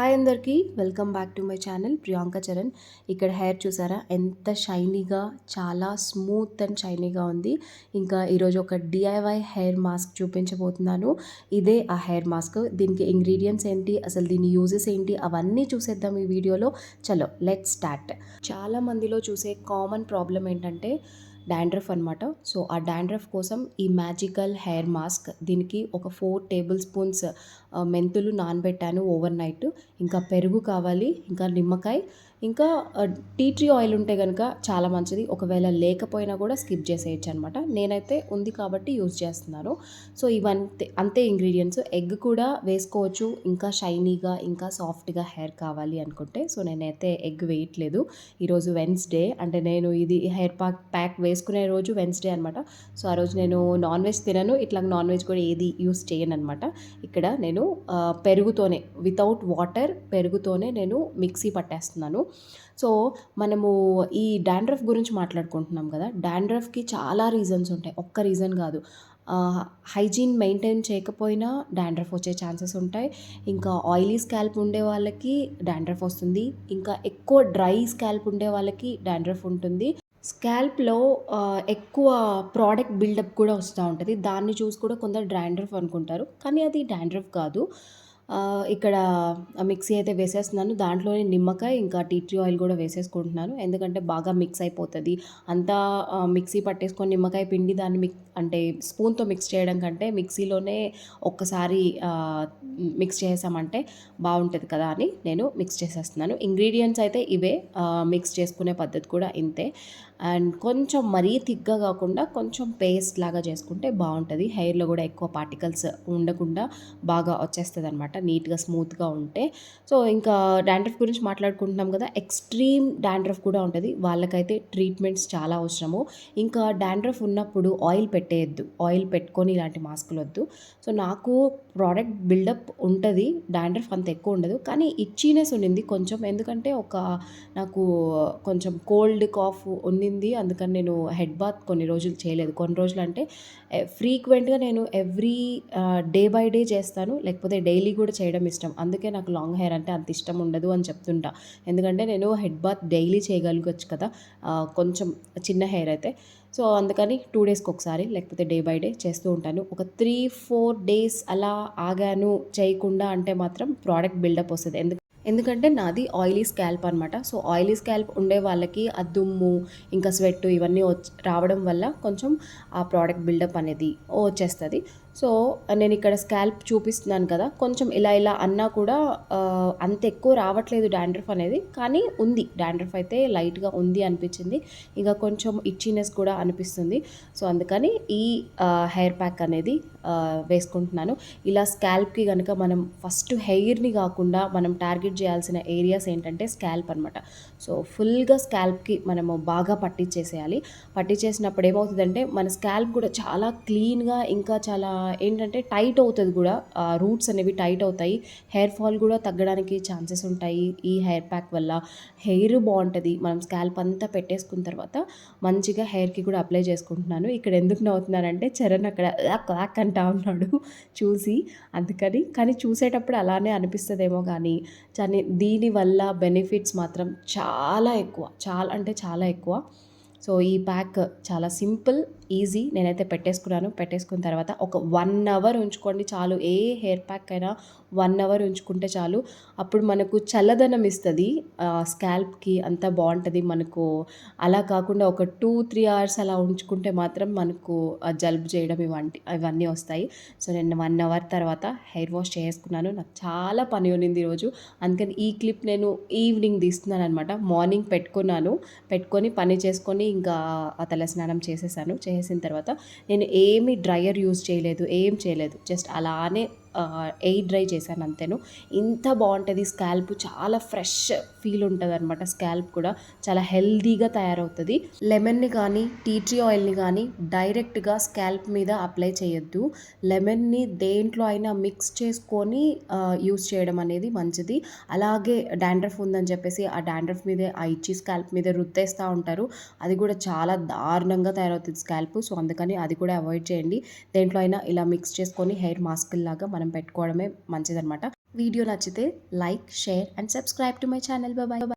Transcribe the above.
Hi అందరికీ welcome back to my channel Priyanka Charan. ఇక్కడ hair చూసారా? ఎంత షైనీగా చాలా స్మూత్ అండ్ షైనీగా ఉంది. ఇంకా ఈరోజు ఒక డిఐవై హెయిర్ మాస్క్ చూపించబోతున్నాను. ఇదే ఆ హెయిర్ మాస్క్. దీనికి ఇంగ్రీడియంట్స్ ఏంటి? అసలు దీని యూజెస్ ఏంటి? అవన్నీ చూసేద్దాం ఈ వీడియోలో. చలో లెట్ స్టార్ట్. చాలా మందిలో చూసే కామన్ ప్రాబ్లం ఏంటంటే డాండ్రఫ్ అనమాట సో ఆ డాండ్రఫ్ కోసం ఈ మ్యాజికల్ హెయిర్ మాస్క్ దీనికి ఒక ఫోర్ టేబుల్ స్పూన్స్ మెంతులు నానబెట్టాను ఓవర్ నైట్. ఇంకా పెరుగు కావాలి ఇంకా నిమ్మకాయ ఇంకా టీ ట్రీ ఆయిల్ ఉంటే కనుక చాలా మంచిది. ఒకవేళ లేకపోయినా కూడా స్కిప్ చేసేయచ్చు అనమాట నేనైతే ఉంది కాబట్టి యూజ్ చేస్తున్నాను. సో ఇవంతే అంతే ఇంగ్రీడియంట్స్. ఎగ్ కూడా వేసుకోవచ్చు. ఇంకా షైనీగా ఇంకా సాఫ్ట్గా హెయిర్ కావాలి అనుకుంటే. సో నేనైతే ఎగ్ వేయట్లేదు. ఈరోజు వెన్స్డే. అంటే నేను ఇది హెయిర్ ప్యాక్ ప్యాక్ వేసుకునే రోజు వెన్స్డే అనమాట. సో ఆ రోజు నేను నాన్ వెజ్ తినను. ఇట్లా నాన్ వెజ్ కూడా ఏది యూస్ చేయను అనమాట ఇక్కడ నేను పెరుగుతోనే వితౌట్ వాటర్ పెరుగుతోనే నేను మిక్సీ పట్టేస్తున్నాను. సో మనము ఈ డాండ్రఫ్ గురించి మాట్లాడుకుంటున్నాం కదా డాండ్రఫ్కి చాలా రీజన్స్ ఉంటాయి. ఒక్క రీజన్ కాదు. హైజీన్ మెయింటైన్ చేయకపోయినా డాండ్రఫ్ వచ్చే ఛాన్సెస్ ఉంటాయి. ఇంకా ఆయిలీ స్కాల్ప్ ఉండే వాళ్ళకి డాండ్రఫ్ వస్తుంది. ఇంకా ఎక్కువ డ్రై స్కాల్ప్ ఉండే వాళ్ళకి డాండ్రఫ్ ఉంటుంది. స్కాల్ప్లో ఎక్కువ ప్రోడక్ట్ బిల్డప్ కూడా వస్తూ ఉంటుంది. దాన్ని చూసి కూడా కొందరు డాండ్రఫ్ అనుకుంటారు. కానీ అది డాండ్రఫ్ కాదు. ఇక్కడ మిక్సీ అయితే వేసేస్తున్నాను. దాంట్లోనే నిమ్మకాయ ఇంకా టీ ట్రీ ఆయిల్ కూడా వేసేసుకుంటున్నాను. ఎందుకంటే బాగా మిక్స్ అయిపోతుంది. అంతా మిక్సీ పట్టేసుకొని నిమ్మకాయ పిండి దాన్ని మిక్ అంటే స్పూన్తో మిక్స్ చేయడం కంటే మిక్సీలోనే ఒక్కసారి మిక్స్ చేసామంటే బాగుంటుంది కదా అని నేను మిక్స్ చేసేస్తున్నాను. ఇంగ్రీడియంట్స్ అయితే ఇవే మిక్స్ చేసుకునే పద్ధతి కూడా ఇంతే. అండ్ కొంచెం మరీ థిక్గా కాకుండా కొంచెం పేస్ట్ లాగా చేసుకుంటే బాగుంటుంది. హెయిర్లో కూడా ఎక్కువ పార్టికల్స్ ఉండకుండా బాగా వచ్చేస్తుంది అనమాట నీట్గా స్మూత్గా ఉంటే. సో ఇంకా డాండ్రఫ్ గురించి మాట్లాడుకుంటున్నాం కదా ఎక్స్ట్రీమ్ డాండ్రఫ్ కూడా ఉంటుంది. వాళ్ళకైతే ట్రీట్మెంట్స్ చాలా అవసరము. ఇంకా డాండ్రఫ్ ఉన్నప్పుడు ఆయిల్ పెట్టేయద్దు. ఆయిల్ పెట్టుకొని ఇలాంటి మాస్కులు వద్దు. సో నాకు ప్రోడక్ట్ బిల్డప్ ఉంటుంది. డాండ్రఫ్ అంత ఎక్కువ ఉండదు. కానీ ఇచ్చీనెస్ ఉండింది కొంచెం. ఎందుకంటే ఒక నాకు కొంచెం కోల్డ్ కాఫ్ ఉంది ఉండింది అందుకని నేను హెడ్ బాత్ కొన్ని రోజులు చేయలేదు. కొన్ని రోజులు అంటే ఫ్రీక్వెంట్గా నేను ఎవ్రీ డే బై డే చేస్తాను. లేకపోతే డైలీ కూడా చేయడం ఇష్టం. అందుకే నాకు లాంగ్ హెయిర్ అంటే అంత ఇష్టం ఉండదు అని చెప్తుంటా. ఎందుకంటే నేను హెడ్ బాత్ డైలీ చేయగలగచ్చు కదా. కొంచెం చిన్న హెయిర్ అయితే. సో అందుకని టూ డేస్కి ఒకసారి లేకపోతే డే బై డే చేస్తూ ఉంటాను. ఒక త్రీ ఫోర్ డేస్ అలా ఆగాను చేయకుండా అంటే మాత్రం ప్రోడక్ట్ బిల్డప్ వస్తుంది. ఎందుకు ఎందుకంటే నాది ఆయిలీ స్కాల్ప్ అనమాట సో ఆయిలీ స్కాల్ప్ ఉండే వాళ్ళకి ఆ దుమ్ము ఇంకా స్వెట్ ఇవన్నీ రావడం వల్ల కొంచెం ఆ ప్రోడక్ట్ బిల్డప్ అనేది వచ్చేస్తుంది. సో నేను ఇక్కడ స్కాల్ప్ చూపిస్తున్నాను కదా కొంచెం ఇలా ఇలా అన్నా కూడా అంత ఎక్కువ రావట్లేదు డాండ్రఫ్ అనేది కానీ ఉంది. డాండ్రఫ్ అయితే లైట్గా ఉంది అనిపించింది. ఇంకా కొంచెం ఇచ్చినెస్ కూడా అనిపిస్తుంది. సో అందుకని ఈ హెయిర్ ప్యాక్ అనేది వేసుకుంటున్నాను. ఇలా స్కాల్ప్కి కనుక మనం ఫస్ట్ హెయిర్ని కాకుండా మనం టార్గెట్ చేయాల్సిన ఏరియాస్ ఏంటంటే స్కాల్ప్ అనమాట సో ఫుల్గా స్కాల్ప్కి మనము బాగా పట్టించేసేయాలి. పట్టించేసినప్పుడు ఏమవుతుందంటే మన స్కాల్ప్ కూడా చాలా క్లీన్గా ఇంకా చాలా ఏంటంటే టైట్ అవుతుంది కూడా. రూట్స్ అనేవి టైట్ అవుతాయి. హెయిర్ ఫాల్ కూడా తగ్గడానికి ఛాన్సెస్ ఉంటాయి ఈ హెయిర్ ప్యాక్ వల్ల. హెయిర్ బాగుంటుంది. మనం స్కాల్ప్ అంతా పెట్టేసుకున్న తర్వాత మంచిగా హెయిర్కి కూడా అప్లై చేసుకుంటున్నాను. ఇక్కడ ఎందుకు నవ్వుతున్నానంటే చరణ్ అక్కడ క్లాక్ అంటా ఉన్నాడు చూసి. అందుకని కానీ చూసేటప్పుడు అలానే అనిపిస్తుందేమో కానీ కానీ దీనివల్ల బెనిఫిట్స్ మాత్రం చాలా ఎక్కువ. చాలా అంటే చాలా ఎక్కువ. సో ఈ ప్యాక్ చాలా సింపుల్ ఈజీ. నేనైతే పెట్టేసుకున్నాను. పెట్టేసుకున్న తర్వాత ఒక వన్ అవర్ ఉంచుకోండి చాలు. ఏ హెయిర్ ప్యాక్ అయినా వన్ అవర్ ఉంచుకుంటే చాలు. అప్పుడు మనకు చల్లదనం ఇస్తుంది. స్కాల్ప్కి అంతా బాగుంటుంది మనకు. అలా కాకుండా ఒక టూ త్రీ అవర్స్ అలా ఉంచుకుంటే మాత్రం మనకు జలుబు చేయడం ఇవంటి ఇవన్నీ వస్తాయి. సో నేను వన్ అవర్ తర్వాత హెయిర్ వాష్ చేసుకున్నాను నాకు చాలా పని ఉన్నింది ఈరోజు. అందుకని ఈ క్లిప్ నేను ఈవినింగ్ తీస్తున్నాను అనమాట మార్నింగ్ పెట్టుకున్నాను. పెట్టుకొని పని చేసుకొని ఇంకా తల స్నానం చేసేసాను. వేసిన తర్వాత నేను ఏమి డ్రయర్ యూజ్ చేయలేదు ఏం చేయలేదు. జస్ట్ అలానే ఎయిర్ డ్రై చేశాను అంతేను. ఇంత బాగుంటుంది స్కాల్ప్ చాలా ఫ్రెష్ ఫీల్ ఉంటుంది అనమాట స్కాల్ప్ కూడా చాలా హెల్దీగా తయారవుతుంది. లెమన్ని కానీ టీ ట్రీ ఆయిల్ని కానీ డైరెక్ట్గా స్కాల్ప్ మీద అప్లై చేయొద్దు. లెమన్ని దేంట్లో అయినా మిక్స్ చేసుకొని యూస్ చేయడం అనేది మంచిది. అలాగే డాండ్రఫ్ ఉందని చెప్పేసి ఆ డాండ్రఫ్ మీద ఆ ఇచ్చి స్కాల్ప్ మీద రుద్దేస్తూ ఉంటారు. అది కూడా చాలా దారుణంగా తయారవుతుంది స్కాల్ప్. సో అందుకని అది కూడా అవాయిడ్ చేయండి. దేంట్లో అయినా ఇలా మిక్స్ చేసుకొని హెయిర్ మాస్క్ లాగా మనం పెట్టుకోవడమే మంచిదనమాట వీడియో నచ్చితే like share and subscribe to my channel. Bye